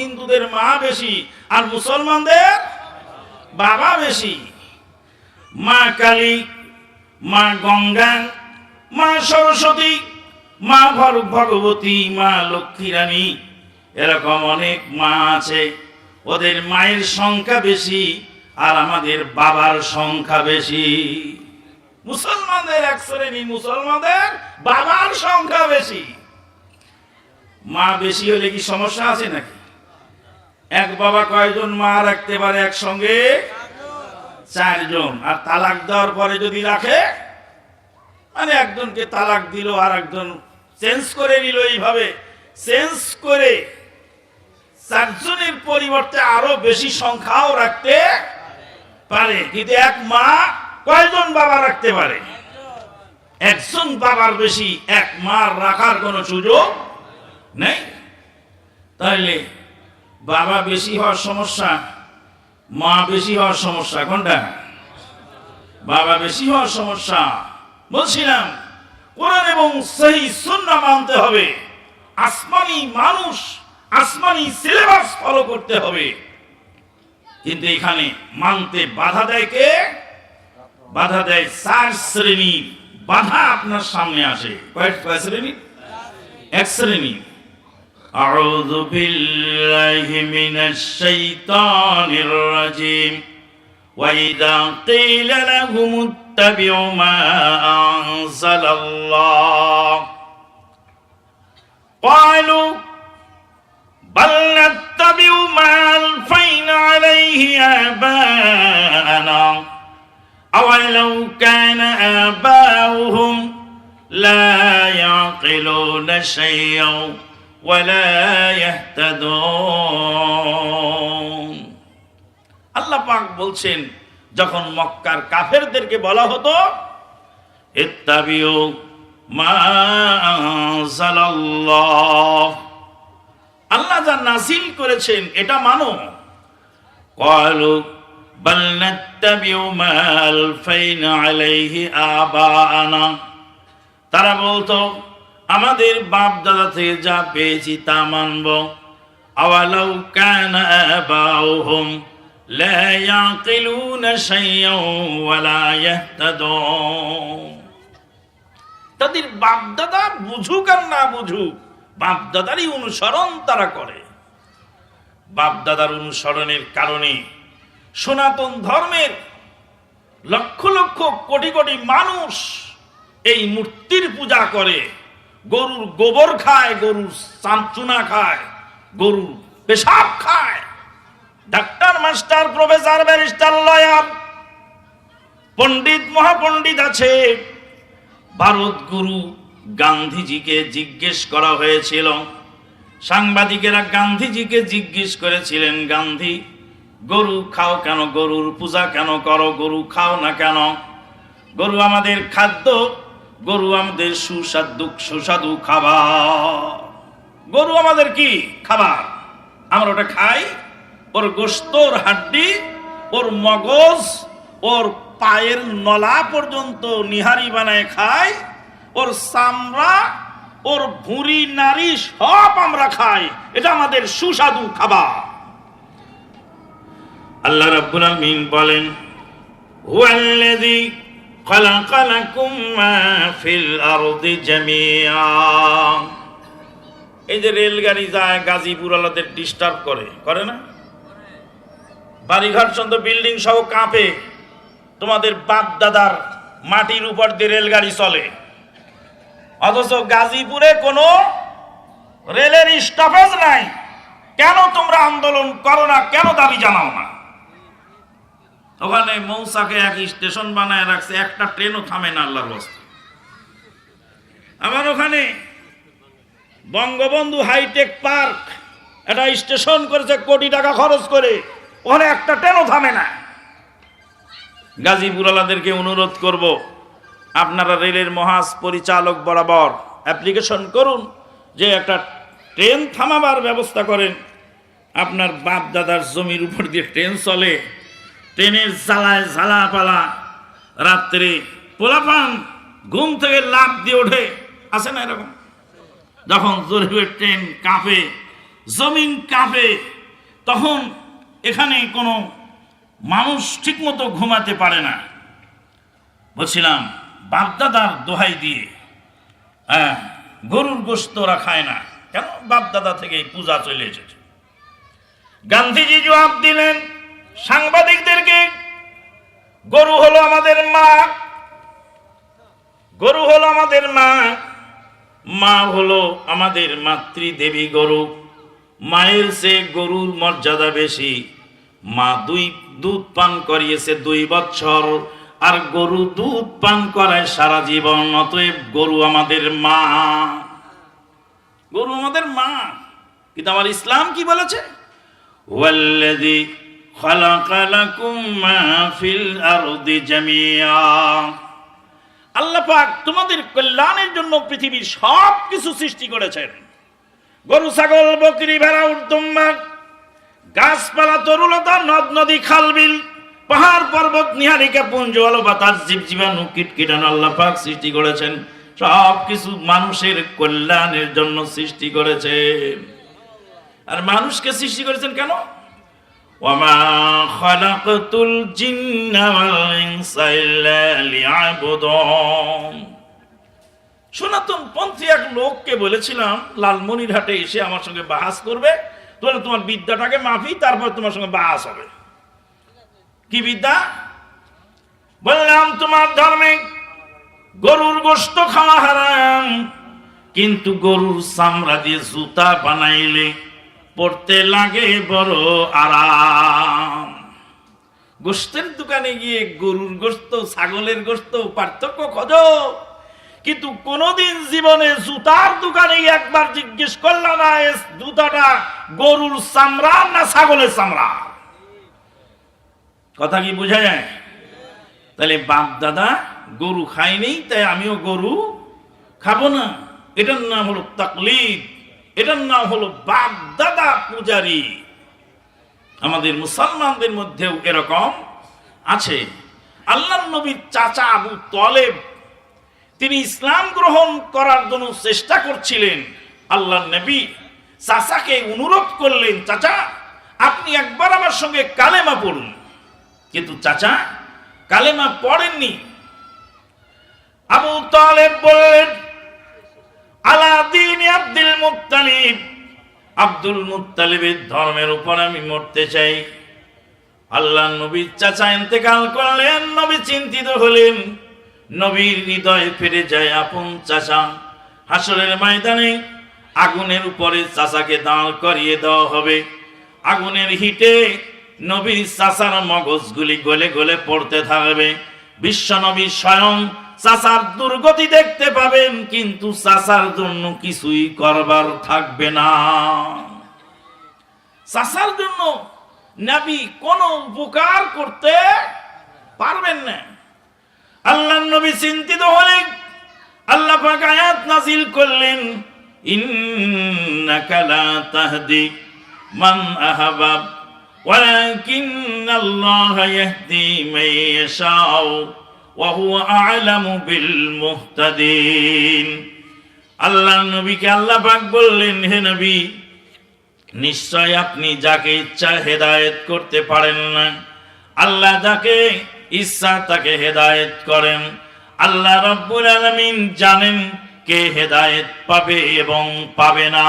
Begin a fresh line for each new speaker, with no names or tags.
হিন্দুদের মা বেশি আর মুসলমানদের বাবা বেশি। মা কালী, মা গঙ্গা, মা সরস্বতী, মা ভগবতী, মা লক্ষ্মী রানী এরকম অনেক মা আছে। ওদের মায়ের সংখ্যা বেশি আর আমাদের বাবার সংখ্যা বেশি। মুসলমানদের এক শ্রেণি মুসলমানদের বাবার সংখ্যা বেশি। মা বেশি হলে কি সমস্যা আছে নাকি? এক বাবা কয়জন মা রাখতে পারে একসঙ্গে? চারজন। আর তালাক দেওয়ার পরে যদি রাখে মানে একজনকে তালাক দিল আর একজন চেঞ্জ করে নিল এইভাবে। চেঞ্জ করে চারজনের পরিবর্তে আরও বেশি সংখ্যাও রাখতে পারে। কিন্তু এক মা কয়জন বাবা রাখতে পারে? একজন বাবার বেশি, এক মার রাখার কোনো সুযোগ নেই। তাহলে বাবা বেশি হওয়ার সমস্যা, মা বেশি হওয়ার সমস্যা, কোনটা? বাবা বেশি হওয়ার সমস্যা। বলছিলাম, কোরআন এবং সেই সুন্নাহ মানতে হবে। আসমানি মানুষ, আসমানি সিলেবাস ফলো করতে হবে। কিন্তু এখানে মানতে বাধা দেয় কে? বাধা দেয় চার শ্রেণির বাধা আপনার সামনে আসে। কয়েক কয় শ্রেণি এক শ্রেণি أعوذ بالله من الشيطان الرجيم. وإذا قيل لهم اتبعوا ما أنزل الله قالوا بل نتبع ما ألفينا عليه آباءنا. أولو كان آباؤهم لا يعقلون شيئا. ولا يهتدون আল্লাহ পাক বলছেন যখন মক্কার কাফেরদেরকে বলা হতো ইত্তাবিউ মা আনজালাল্লাহ আল্লাহ যা নাজিল করেছেন এটা মানো قالوا بل نتبع ما ألفينا عليه آباءنا তারা বলতো আমাদের বাপ দাদা থেকে যা পেয়েছি তা মানব। আওয়ালাউ কানা আবাউহুম তাদের বাপ দাদা বুঝুক আর না বুঝুক, বাপ দাদারই অনুসরণ তারা করে। বাপ দাদার অনুসরণের কারণে সনাতন ধর্মের লক্ষ লক্ষ কোটি কোটি মানুষ এই মূর্তির পূজা করে। গরুর গোবর খায়, গরুর চামচুনা খায়, গরুর পেশাব খায়। Doctor, master, professor, barrister, lawyer, পণ্ডিত, মহাপণ্ডিত আছে। ভারত গুরু গান্ধীজিকে জিজ্ঞেস করা হয়েছিল। সাংবাদিকেরা গান্ধীজিকে জিজ্ঞেস করেছিলেন, গান্ধী, গরু খাও কেন? গরুর পূজা কেন করো? গরু খাও না কেন? গরু আমাদের খাদ্য গরু আমাদের সুস্বাদু সুস্বাদু খাবার। গরু আমাদের কি? খাবার। আমরা ওটা খাই, ওর গোস্ত, ওর হাড্ডি, ওর মগজ, ওর পায়ের নলা পর্যন্ত নিহারি বানায় খাই, ওর চামড়া, ওর ভুঁড়ি, নারী সব আমরা খাই। এটা আমাদের সুস্বাদু খাবার। আল্লাহ রাব্বুল আলামিন বলেন, হুয়াল্লাযী خلق لكم ما في الأرض جميعا এই যে রেলগাড়ি যায় গাজীপুর আলাদের ডিস্টার্ব করে করে না বাড়িঘর চন্দ্র বিল্ডিং সহ কাঁপে তোমাদের বাপ দাদার মাটির উপর দিয়ে রেলগাড়ি চলে অথচ গাজীপুরে কোনো রেলের স্টপেজ নাই কেন তোমরা আন্দোলন করো না কেন দাবি জানাও না ওখানে মৌসাকে এক স্টেশন বানায় রাখছে, একটা ট্রেনও থামে না আল্লাহর বস্তে আমার ওখানে বঙ্গবন্ধু হাইটেক পার্ক, একটা স্টেশন করেছে কোটি টাকা খরচ করে, ওখানে একটা ট্রেনও থামে না। গাজীপুর আলাদেরকে অনুরোধ করব, আপনারা রেলের মহাজ পরিচালক বরাবর অ্যাপ্লিকেশন করুন, যে একটা ট্রেন থামাবার ব্যবস্থা করেন। আপনার বাপ দাদার জমির উপর দিয়ে ট্রেন চলে ট্রেনের জ্বালায় জ্বালা পালা রাত্রে পোলাপান, ঘুম থেকে লাভ দিয়ে ওঠে। আছে না এরকম? যখন জোরে ট্রেন কাঁপে, জমিন কাঁপে, তখন এখানে কোনো মানুষ ঠিকমতো ঘুমাতে পারে না। বলছিলাম বাপদাদার দোহাই দিয়ে হ্যাঁ গরুর গোস্ত ওরা খায় না। কেন বাপদাদা থেকে পূজা চলে এসেছে? গান্ধীজি জবাব দিলেন সাংবাদিকদেরকে, গরু হলো আমাদের মা, গরু হলো আমাদের মা মা হলো আমাদের মাতৃদেবী গরু। মায়ের সে গরুর মর্যাদা বেশি। মা দুই দুধ পান করিয়েছে দুই বছর, আর গরু দুধ পান করায় সারা জীবন, অতএব গরু আমাদের মা। গরু আমাদের মা। কিন্তু আমার ইসলাম কি বলেছে? ওয়াল্লাযী পাক তোমাদের কল্যাণের জন্য পৃথিবীর সব কিছু সৃষ্টি করেছেন। গরু, ছাগল, বকরি, ভেড়া উর্দম্মা গাছপালা, তরুলতা, নদ, নদী খালবিল পাহাড়, পর্বত, নিহারিকা, পুঞ্জ, আলো, বাতাস জীব জীবাণু কীটকীটাণু আল্লাহ সৃষ্টি করেছেন। সব কিছু মানুষের কল্যাণের জন্য সৃষ্টি করেছেন আর মানুষকে সৃষ্টি করেছেন কেন? খালাকতুল জিন্না ওয়াল ইনসা ইল্লা লিয়াবুদুন সনাতন পন্থী এক লোককে বলেছিলাম, লালমনিরহাটে এসে আমার সঙ্গে বাহাস করবে তাহলে তোমার বিদ্যাটাকে মাফি, তারপর তোমার সঙ্গে বাহাস হবে। কি বিদ্যা? বললাম, তোমার ধর্মে গরুর গোস্ত খাওয়া হারাম, কিন্তু গরুর চামড়া দিয়ে জুতা বানাইলে পড়তে লাগে বড় আরাম। গোস্তের দোকানে গিয়ে গরুর গোস্ত, ছাগলের গোস্ত, পার্থক্য খোঁজো। কিন্তু কোনোদিন জীবনে জুতার দোকানে একবার জিজ্ঞেস করলাম না জুতাটা গরুর চামড়া না ছাগলের চামড়া কথা কি বোঝা যায়? তাহলে বাপ দাদা গরু খাইনি তাই আমিও গরু খাব না। এটার নাম হলো তাকলিদ। এটার নাম হলো বাপ দাদা পূজারি। আমাদের মুসলমানদের মধ্যেও এরকম আছে। আল্লাহ নবীর চাচা আবু তলেব, তিনি ইসলাম গ্রহণ করার জন্য চেষ্টা করছিলেন। আল্লাহ নবী চাচাকে অনুরোধ করলেন, চাচা, আপনি একবার আমার সঙ্গে কালেমা পড়ুন। কিন্তু চাচা কালেমা পড়েননি। আবু তালেব বললেন আলাদিন আব্দুল মুত্তালিব। আব্দুল মুত্তালিবের ধর্মের উপর আমি মরতে চাই। আল্লাহ নবীর চাচা ইন্তেকাল করলেন, নবী চিন্তিত হলেন। নবীর হৃদয়ে ফিরে যায় চাচা। হাসরের ময়দানে আগুনের উপরে চাচাকে দাঁড় করিয়ে দেওয়া হবে। আগুনের হিটে নবীর চাচার মগজগুলি গলে গলে পড়তে থাকবে। বিশ্ব নবী স্বয়ং চাচার দুর্গতি দেখতে পাবেন, কিন্তু চাচার জন্য কিছুই করবার থাকবে না। চাচার জন্য নাবি কোনো উপকার করতে পারবেন না। আল্লাহ নবী চিন্তিত হলেন আল্লাহ আয়াত নাজিল করলেন, ইন্নাকা মান ওয়াহু আলামু বিল মুহতাদিন আল্লাহ নবীকে আল্লাহ পাক বললেন, হে নবী, নিশ্চয় আপনি যাকে ইচ্ছা হেদায়েত করতে পারেন না। আল্লাহ যাকে ইচ্ছা তাকে হেদায়েত করেন। আল্লাহ রব্বুল আলমিন জানেন কে হেদায়েত পাবে এবং পাবে না।